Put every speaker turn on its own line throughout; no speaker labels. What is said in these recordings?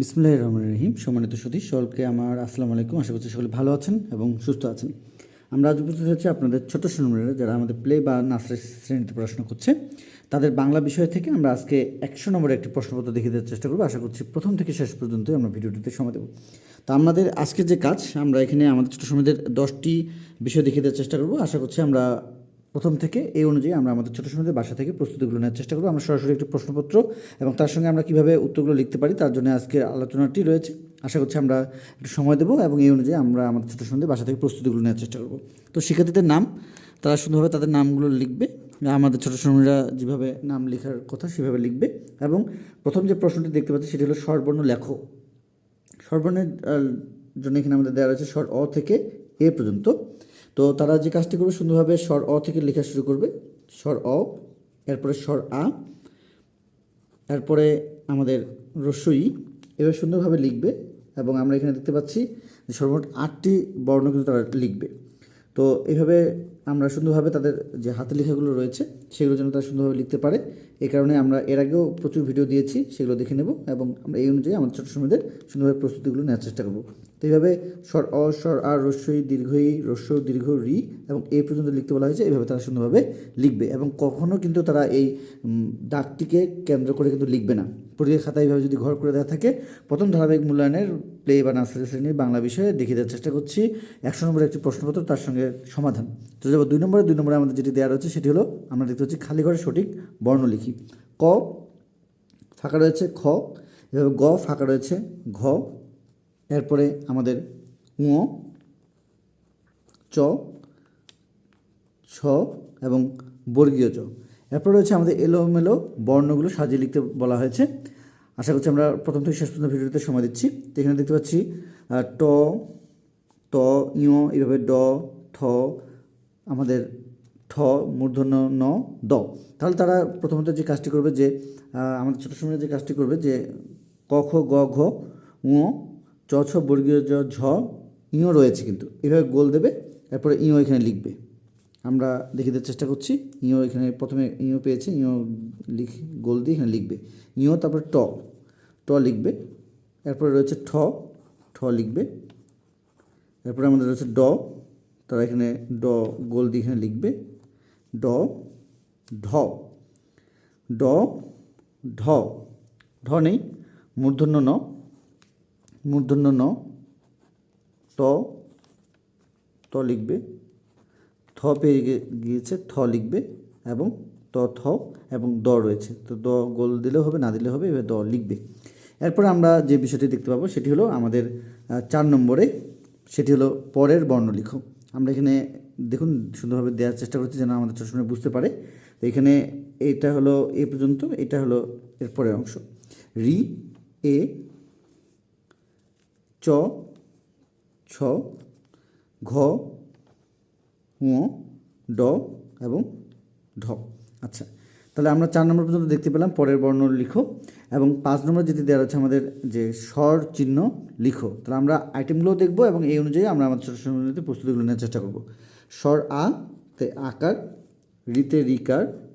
বিসমুল্লাহ রহমান রহিম। সম্মানিত সতীশ, সকলকে আমার আসসালামু আলাইকুম। আশা করছি সকলে ভালো আছেন এবং সুস্থ আছেন। আমরা আজ উপস্থিত হচ্ছে আপনাদের ছোট সুনমরা যারা আমাদের প্লে বা নার্সারি শ্রেণীতে পড়াশোনা করছে। তাদের বাংলা বিষয় থেকে আমরা আজকে একশো নম্বরের একটি প্রশ্নপত্র দেখিয়ে দেওয়ার চেষ্টা করব। আশা করছি প্রথম থেকে শেষ পর্যন্ত আমরা ভিডিওটিতে সময় দেবো। তা আমাদের আজকের যে কাজ, আমরা এখানে আমাদের ছোটো সময়দের দশটি বিষয় দেখিয়ে দেওয়ার চেষ্টা করব। আশা করছি আমরা প্রথম থেকে এই অনুযায়ী আমরা আমাদের ছোটো সময়দের বাসা থেকে প্রস্তুতিগুলো নেওয়ার চেষ্টা করব। আমরা সরাসরি একটি প্রশ্নপত্র এবং তার সঙ্গে আমরা কীভাবে উত্তরগুলো লিখতে পারি তার জন্য আজকে আলোচনাটি রয়েছে। আশা করছি আমরা একটু সময় দেবো এবং এই অনুযায়ী আমরা আমাদের ছোটো সময়দের বাসা থেকে প্রস্তুতিগুলো নেওয়ার চেষ্টা করব। তো শিক্ষার্থীদের নাম, তারা সুন্দরভাবে তাদের নামগুলো লিখবে, আমাদের ছোটো সময়রা যেভাবে নাম লেখার কথা সেভাবে লিখবে এবং প্রথম যে প্রশ্নটি দেখতে পাচ্ছি সেটি হলো স্বরবর্ণ লেখো। স্বরবর্ণের জন্য এখানে আমাদের দেওয়া রয়েছে স্বর অ থেকে এ পর্যন্ত। তো তারা যে কাজটি করবে সুন্দরভাবে স্বর অ থেকে লেখা শুরু করবে। স্বর অ, এরপরে স্বর আ, এরপরে আমাদের রসই, এভাবে সুন্দরভাবে লিখবে এবং আমরা এখানে দেখতে পাচ্ছি সর্বমোট আটটি বর্ণ কিন্তু তারা লিখবে। তো এইভাবে আমরা সুন্দরভাবে তাদের যে হাতে লেখাগুলো রয়েছে, সেগুলো যেন তারা সুন্দরভাবে লিখতে পারে। এই কারণে আমরা এর আগেও প্রচুর ভিডিও দিয়েছি, সেগুলো দেখে নেব এবং আমরা এই অনুযায়ী আমাদের ছোটো সময়দের সুন্দরভাবে প্রস্তুতিগুলো নেওয়ার চেষ্টা করব। তো এইভাবে স্বর, অ, স্বর আর রস্যই দীর্ঘই রস্য দীর্ঘ রি এবং এ পর্যন্ত লিখতে বলা হয়েছে এইভাবে তারা সুন্দরভাবে লিখবে এবং কখনও কিন্তু তারা এই দাগটিকে কেন্দ্র করে কিন্তু লিখবে না। পরীক্ষা খাতা এইভাবে যদি ঘর করে দেওয়া থাকে, প্রথম ধারাবাহিক মূল্যায়নের প্লে বা নার্সারি শ্রেণির বাংলা বিষয়ে দেখিয়ে দেওয়ার চেষ্টা করছি। একশো নম্বরের একটি প্রশ্নপত্র, তার সঙ্গে সমাধান। তো যাব দুই নম্বরে দুই নম্বরে আমাদের যেটি দেওয়া রয়েছে সেটি হলো, আমরা দেখতে পাচ্ছি খালি ঘরে সঠিক বর্ণ লিখি ক ফাঁকা রয়েছে, খ। এভাবে গ ফাঁকা রয়েছে, ঘ। এরপরে আমাদের ঙ, চ, ছ এবং বর্গীয় চ। এরপর রয়েছে আমাদের এলোমেলো বর্ণগুলো সাজিয়ে লিখতে বলা হয়েছে। আশা করছি আমরা প্রথম থেকে শেষ পর্যন্ত ভিডিওতে সময় দিচ্ছি। তো এখানে দেখতে পাচ্ছি ট, ত ইয় এইভাবে ড, থ আমাদের ঠ, মূর্ধন্য, ন, দ। তাহলে তারা প্রথমত যে কাজটি করবে যে আমাদের ছোটো সময় যে কাজটি করবে যে, ক, খ, গ, ঘ, ঙ, চ, ছ, বর্গীয়, জ, ঝ ইও রয়েছে কিন্তু। এভাবে গোল দেবে, এরপরে ইও এখানে লিখবে। আমরা দেখিয়ে দেওয়ার চেষ্টা করছি ইও এখানে প্রথমে ইও পেয়েছে ইও লিখ, গোল দিয়ে এখানে লিখবে। ইও তারপরে ট ট লিখবে, এরপরে রয়েছে ঠ ঠ লিখবে, এরপরে আমাদের রয়েছে ড তারা এখানে ড, গোল দিয়ে এখানে লিখবে। ড, ঢ। ড, ঢ। ঢ নেই। মূর্ধন্য ন। মূর্ধন্য ন। ত ত লিখবে। থ পেয়ে গিয়েছে, থ লিখবে এবং ত, থ এবং দ রয়েছে। তো দ গোল দিলেও হবে, না দিলে হবে, এবার দ লিখবে। এরপরে আমরা যে বিষয়টি দেখতে পাবো, সেটি হলো আমাদের চার নম্বরে, সেটি হলো পরের বর্ণ লিখো আমরা এখানে দেখুন সুন্দরভাবে দেওয়ার চেষ্টা করছি যেন আমাদের চশমে বুঝতে পারে। তো এখানে এটা হলো এ পর্যন্ত, এটা হলো এর পরের অংশ। রি, এ, চ, ছ, ঘ ড এবং ঢ। আচ্ছা তাহলে আমরা চার নম্বর পর্যন্ত দেখতে পেলাম, পরের বর্ণ লিখো এবং পাঁচ নম্বর যেটি দেওয়া আছে আমাদের যে স্বর চিহ্ন লিখো। তাহলে আমরা আইটেমগুলো দেখব এবং এই অনুযায়ী আমরা আমাদের ছোটো সময়তে প্রস্তুতিগুলো নেওয়ার চেষ্টা করব। স্বর আ, তে আকার, রিতে রিকার,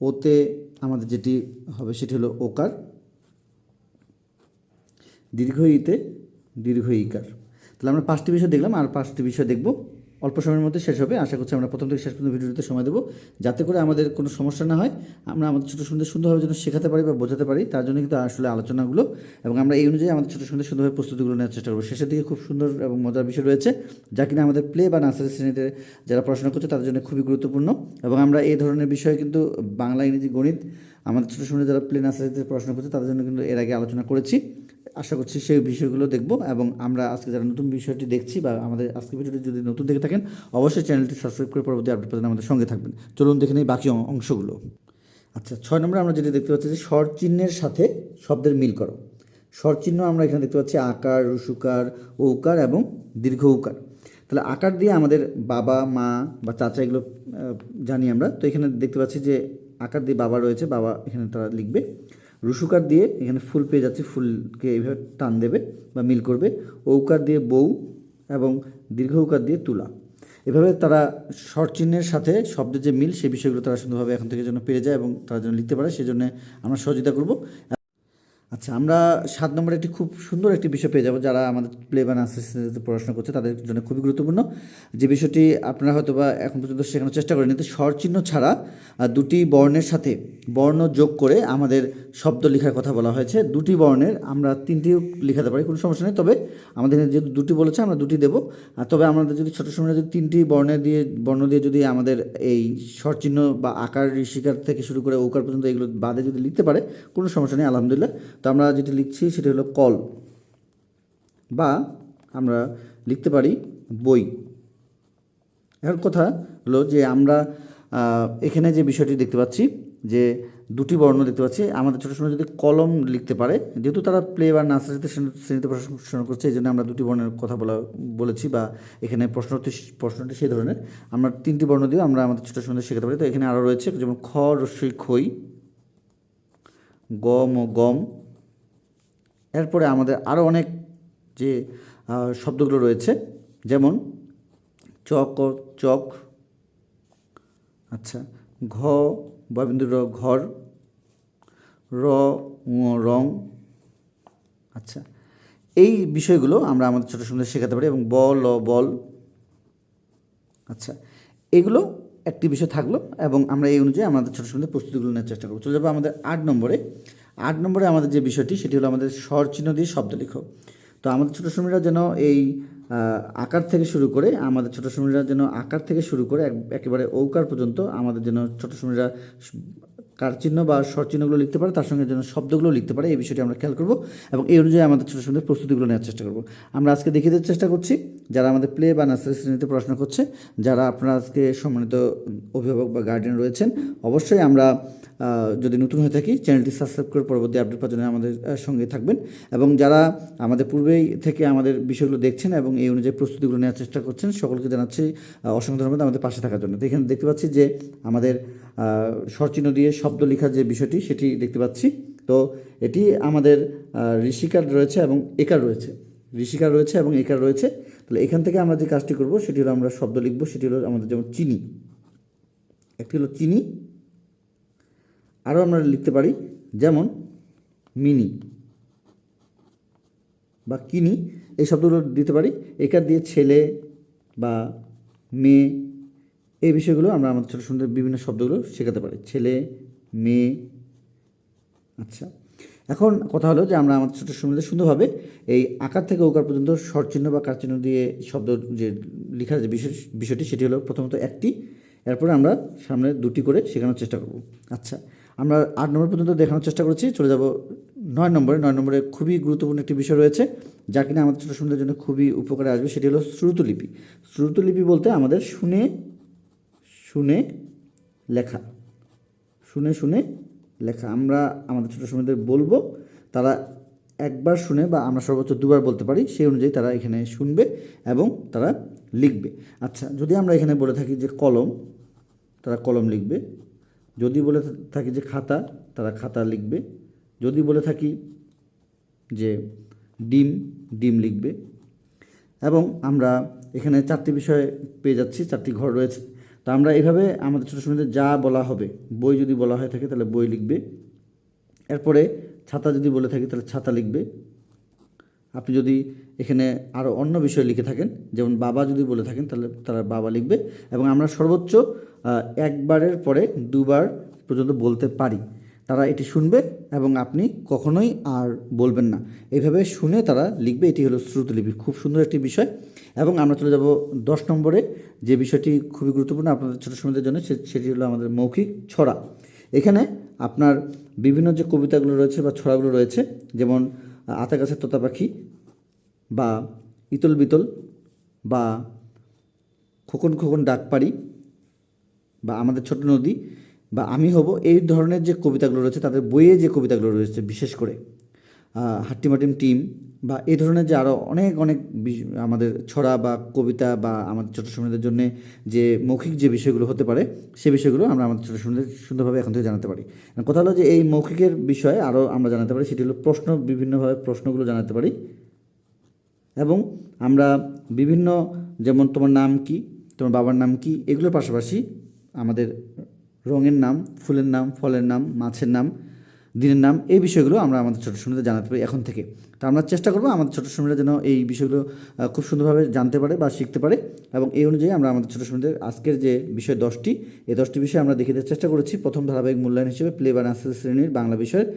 ওতে আমাদের যেটি হবে সেটি হলো ওকার, দীর্ঘ ইতে দীর্ঘ ইকার। তাহলে আমরা পাঁচটি বিষয় দেখলাম, আর পাঁচটি বিষয় দেখব। অল্প সময়ের মধ্যে শেষ হবে। আশা করছি আমরা প্রথম থেকে শেষ পর্যন্ত ভিডিওতে সময় দেবো। যাতে করে আমাদের কোনো সমস্যা না হয়, আমরা আমাদের ছোটো সুন্দর সুন্দরভাবে যেন শেখাতে পারি বা বোঝাতে পারি, তার জন্য কিন্তু আসলে আলোচনাগুলো এবং আমরা এই অনুযায়ী আমাদের ছোটো সুন্দর সুন্দরভাবে প্রস্তুতিগুলো নেওয়ার চেষ্টা করব। শেষের দিকে খুব সুন্দর এবং মজার বিষয় রয়েছে, যা কিনা আমাদের প্লে বা নার্সারি শ্রেণীতে যারা পড়াশোনা করছে, তাদের জন্য খুবই গুরুত্বপূর্ণ এবং আমরা এই ধরনের বিষয়ে কিন্তু বাংলা, ইংরেজি, গণিত, আমাদের ছোটো সুন্দর যারা প্লে নার্সারিতে পড়াশোনা করছে, তাদের জন্য কিন্তু এর আগে আলোচনা করেছি। আশা করছি সেই বিষয়গুলো দেখব এবং আমরা আজকে যারা নতুন বিষয়টি দেখছি বা আমাদের আজকে ভিডিওটি যদি নতুন দেখে থাকেন, অবশ্যই চ্যানেলটি সাবস্ক্রাইব করে পরবর্তী আপডেট পেতে আমাদের সঙ্গে থাকবেন। চলুন দেখে নিই বাকি অংশগুলো। আচ্ছা ছয় নম্বরে আমরা যেটি দেখতে পাচ্ছি যে স্বর চিহ্নের সাথে শব্দের মিল করো। স্বর চিহ্ন আমরা এখানে দেখতে পাচ্ছি আকার, রসুকার, ঔকার এবং দীর্ঘ উকার তাহলে আকার দিয়ে আমাদের বাবা, মা বা চাচা এগুলো জানি আমরা। তো এখানে দেখতে পাচ্ছি যে আকার দিয়ে বাবা রয়েছে, বাবা এখানে তারা লিখবে। রুসুকার দিয়ে এখানে ফুল পেয়ে যাচ্ছে, ফুলকে এইভাবে টান দেবে বা মিল করবে। ঔকার দিয়ে বউ এবং দীর্ঘ উকার দিয়ে তুলা। এভাবে তারা শর্ট চিহ্নের সাথে শব্দের যে মিল, সেই বিষয়গুলো তারা সুন্দরভাবে এখন থেকে যেন পেয়ে যায় এবং তারা যেন লিখতে পারে সেই জন্য আমরা সহযোগিতা করব। আচ্ছা আমরা সাত নম্বরে একটি খুব সুন্দর একটি বিষয় পেয়ে যাব যারা আমাদের প্লে বা নার্সারিতে পড়াশোনা করছে, তাদের জন্য খুবই গুরুত্বপূর্ণ। যে বিষয়টি আপনারা হয়তো বা এখন পর্যন্ত শেখানোর চেষ্টা করেন কিন্তু স্বরচিহ্ন ছাড়া দুটি বর্ণের সাথে বর্ণ যোগ করে আমাদের শব্দ লেখার কথা বলা হয়েছে। দুটি বর্ণের আমরা তিনটিও লেখাতে পারি, কোনো সমস্যা নেই। তবে আমাদের যেহেতু দুটি বলেছে, আমরা দুটি দেবো। আর তবে আমাদের যদি ছোটো সময় যদি তিনটি বর্ণের দিয়ে, বর্ণ দিয়ে যদি আমাদের এই স্বরচিহ্ন বা আকার ঋষিকার থেকে শুরু করে ওকার পর্যন্ত এগুলো বাদে যদি লিখতে পারে, কোনো সমস্যা নেই, আলহামদুলিল্লাহ। তো আমরা যেটি লিখছি সেটি হলো কল বা আমরা লিখতে পারি বই। এখন কথা হলো যে আমরা এখানে যে বিষয়টি দেখতে পাচ্ছি যে দুটি বর্ণ দেখতে পাচ্ছি, আমাদের ছোটো সময় যদি কলম লিখতে পারে, যেহেতু তারা প্লে বা নার্সারিতে শ্রেণী- শ্রেণীতে পড়াশোনা করছে, এই জন্য আমরা দুটি বর্ণের কথা বলা, বলেছি বা এখানে প্রশ্নটি প্রশ্নটি সেই ধরনের। আমরা তিনটি বর্ণ দিয়ে আমরা আমাদের ছোটো সময় শেখাতে পারি। তো এখানে আরও রয়েছে, যেমন খ, রস্যই, খই গম ও গম এরপরে আমাদের আরও অনেক যে শব্দগুলো রয়েছে, যেমন চক চক আচ্ছা ঘ ববিন্দু র ঘর, র রং আচ্ছা এই বিষয়গুলো আমরা আমাদের ছোটো সুন্দর শেখাতে পারি এবং বল ল, বল আচ্ছা এগুলো একটি বিষয় থাকল এবং আমরা এই অনুযায়ী আমাদের ছোটো ছোটো প্রস্তুতিগুলো নেওয়ার চেষ্টা করব। চলে যাব আমাদের আট নম্বরে। আট নম্বরে আমাদের যে বিষয়টি, সেটি হলো আমাদের স্বর চিহ্ন দিয়ে শব্দ লিখো। তো আমাদের ছোটো শ্রমিকরা যেন এই আকার থেকে শুরু করে, আমাদের ছোটো শ্রমিকরা যেন আকার থেকে শুরু করে, এক- একেবারে ঔকার পর্যন্ত আমাদের যেন ছোটো শ্রমিকরা কার চিহ্ন বা স্বর চিহ্নগুলো লিখতে পারে, তার সঙ্গে যেন শব্দগুলো লিখতে পারে, এই বিষয়টি আমরা খেয়াল করব এবং এই অনুযায়ী আমাদের ছোটো সুন্দর প্রস্তুতিগুলো নেওয়ার চেষ্টা করব। আমরা আজকে দেখিয়ে দেওয়ার চেষ্টা করছি, যারা আমাদের প্লে বা নার্সারি শ্রেণীতে পড়াশোনা করছে, যারা আপনারা আজকে সম্মানিত অভিভাবক বা গার্ডিয়ান রয়েছেন, অবশ্যই আমরা যদি নতুন হয়ে থাকি, চ্যানেলটি সাবস্ক্রাইব করে পরবর্তী আপডেট পাওয়ার জন্য আমাদের সঙ্গে থাকবেন। এবং যারা আমাদের পূর্বেই থেকে আমাদের বিষয়গুলো দেখছেন এবং এই অনুযায়ী প্রস্তুতিগুলো নেওয়ার চেষ্টা করছেন, সকলকে জানাচ্ছি অসংখ্য ধন্যবাদ আমাদের পাশে থাকার জন্য। তো এখানে দেখতে পাচ্ছি যে আমাদের স্বরচিহ্ন দিয়ে শব্দ লেখার যে বিষয়টি, সেটি দেখতে পাচ্ছি। তো এটি আমাদের ঋষিকার রয়েছে এবং একার রয়েছে। ঋষিকার রয়েছে এবং একার রয়েছে। তাহলে এখান থেকে আমরা যে কাজটি করব, সেটি হলো আমরা শব্দ লিখব, সেটি হলো আমাদের যেমন চিনি। একটি হলো চিনি আরও আমরা লিখতে পারি, যেমন মিনি বা কিনি, এই শব্দগুলো দিতে পারি। একার দিয়ে ছেলে বা মেয়ে, এই বিষয়গুলো আমরা আমাদের ছোটো সুন্দর বিভিন্ন শব্দগুলো শেখাতে পারি। ছেলে, মেয়ে আচ্ছা। এখন কথা হলো যে আমরা আমাদের ছোটো সুন্দর সুন্দরভাবে এই আকার থেকে ওকার পর্যন্ত স্বরচিহ্ন বা কারচিহ্ন দিয়ে শব্দ যে লেখার যে বিষয়, বিষয়টি, সেটি হলো প্রথমত একটি, এরপরে আমরা সামনে দুটি করে শেখানোর চেষ্টা করব। আচ্ছা আমরা আট নম্বর পর্যন্ত দেখানোর চেষ্টা করেছি। চলে যাব নয় নম্বরে। নয় নম্বরে খুবই গুরুত্বপূর্ণ একটি বিষয় রয়েছে, যা কিনা আমাদের ছোটো সুন্দরের জন্য খুবই উপকারে আসবে। সেটি হলো শ্রুতলিপি শ্রুতলিপি বলতে আমাদের শুনে শুনে লেখা। শুনে শুনে লেখা। আমরা আমাদের ছোটো সময়দের বলব, তারা একবার শুনে বা আমরা সর্বোচ্চ দুবার বলতে পারি, সেই অনুযায়ী তারা এখানে শুনবে এবং তারা লিখবে। আচ্ছা যদি আমরা এখানে বলে থাকি যে কলম, তারা কলম লিখবে। যদি বলে থাকি যে খাতা, তারা খাতা লিখবে। যদি বলে থাকি যে ডিম ডিম লিখবে। এবং আমরা এখানে চারটি বিষয়ে পেয়ে যাচ্ছি, চারটি ঘর রয়েছে। তো আমরা এভাবে আমাদের ছোটো সময়দের যা বলা হবে, বই যদি বলা হয়ে থাকে তাহলে বই লিখবে। এরপরে ছাতা যদি বলে থাকি তাহলে ছাতা লিখবে। আপনি যদি এখানে আরও অন্য বিষয় লিখে থাকেন, যেমন বাবা যদি বলে থাকেন তাহলে তারা বাবা লিখবে। এবং আমরা সর্বোচ্চ একবারের পরে দুবার পর্যন্ত বলতে পারি। তারা এটি শুনবে এবং আপনি কখনোই আর বলবেন না। এইভাবে শুনে তারা লিখবে, এটি হলো শ্রুতলিপি খুব সুন্দর একটি বিষয়। এবং আমরা চলে যাব দশ নম্বরে। যে বিষয়টি খুবই গুরুত্বপূর্ণ আপনাদের ছোটো সময়দের জন্য সেটি হলো আমাদের মৌখিক ছড়া। এখানে আপনার বিভিন্ন যে কবিতাগুলো রয়েছে বা ছড়াগুলো রয়েছে, যেমন আতা গাছের তোতা পাখি বা ইতল বিতল বা খোকন খোকন ডাক পারি বা আমাদের ছোট নদী বা আমি হব এই ধরনের যে কবিতাগুলো রয়েছে, তাদের বইয়ে যে কবিতাগুলো রয়েছে, বিশেষ করে হাট্টিমাটিম টিম বা এই ধরনের যে আরও অনেক অনেক আমাদের ছড়া বা কবিতা বা আমাদের ছোটো সময়দের জন্য যে মৌখিক যে বিষয়গুলো হতে পারে, সে বিষয়গুলো আমরা আমাদের ছোটো সুন্দর সুন্দরভাবে এখন থেকে জানাতে পারি। কথা হলো যে এই মৌখিকের বিষয়ে আরও আমরা জানাতে পারি, সেটি হলো প্রশ্ন, বিভিন্নভাবে প্রশ্নগুলো জানাতে পারি এবং আমরা বিভিন্ন, যেমন তোমার নাম কি, তোমার বাবার নাম কি, এগুলোর পাশাপাশি আমাদের রঙের নাম ফুলের নাম ফলের নাম মাছের নাম দিনের নাম, এই বিষয়গুলো আমরা আমাদের ছোটো শ্রমিকদের জানাতে পারি এখন থেকে। তো আমরা চেষ্টা করব আমাদের ছোটো শ্রমিকরা যেন এই বিষয়গুলো খুব সুন্দরভাবে জানতে পারে বা শিখতে পারে এবং এই অনুযায়ী আমরা আমাদের ছোটো শ্রমিকদের আজকের যে বিষয় দশটি, এই দশটি বিষয় আমরা দেখে দেওয়ার চেষ্টা করেছি। প্রথম ধারাবাহিক মূল্যায়ন হিসেবে প্লে বা নার্সারি শ্রেণির বাংলা বিষয়ের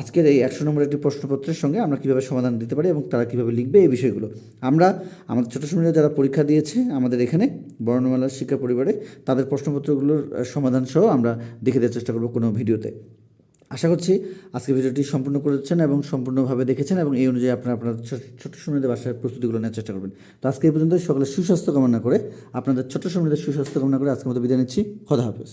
আজকের এই একশো নম্বর একটি প্রশ্নপত্রের সঙ্গে আমরা কীভাবে সমাধান দিতে পারি এবং তারা কীভাবে লিখবে এই বিষয়গুলো। আমরা, আমাদের ছোটো শ্রমিকরা যারা পরীক্ষা দিয়েছে আমাদের এখানে, বর্ণমালার শিক্ষা পরিবারে, তাদের প্রশ্নপত্রগুলোর সমাধান সহ আমরা দেখে দেওয়ার চেষ্টা করব কোনো ভিডিওতে। আশা করছি আজকে ভিডিওটি সম্পূর্ণ করেছেন এবং সম্পূর্ণভাবে দেখেছেন এবং এই অনুযায়ী আপনারা আপনার ছোট সময়দের বাসায় প্রস্তুতিগুলো নেওয়ার চেষ্টা করবেন। তো আজকে এই পর্যন্ত সকলে সুস্বাস্থ্য কামনা করে, আপনাদের ছোট সময়দের সুস্বাস্থ্য কামনা করে আজকের মতো বিদায় নিচ্ছি। খোদা হাফেজ।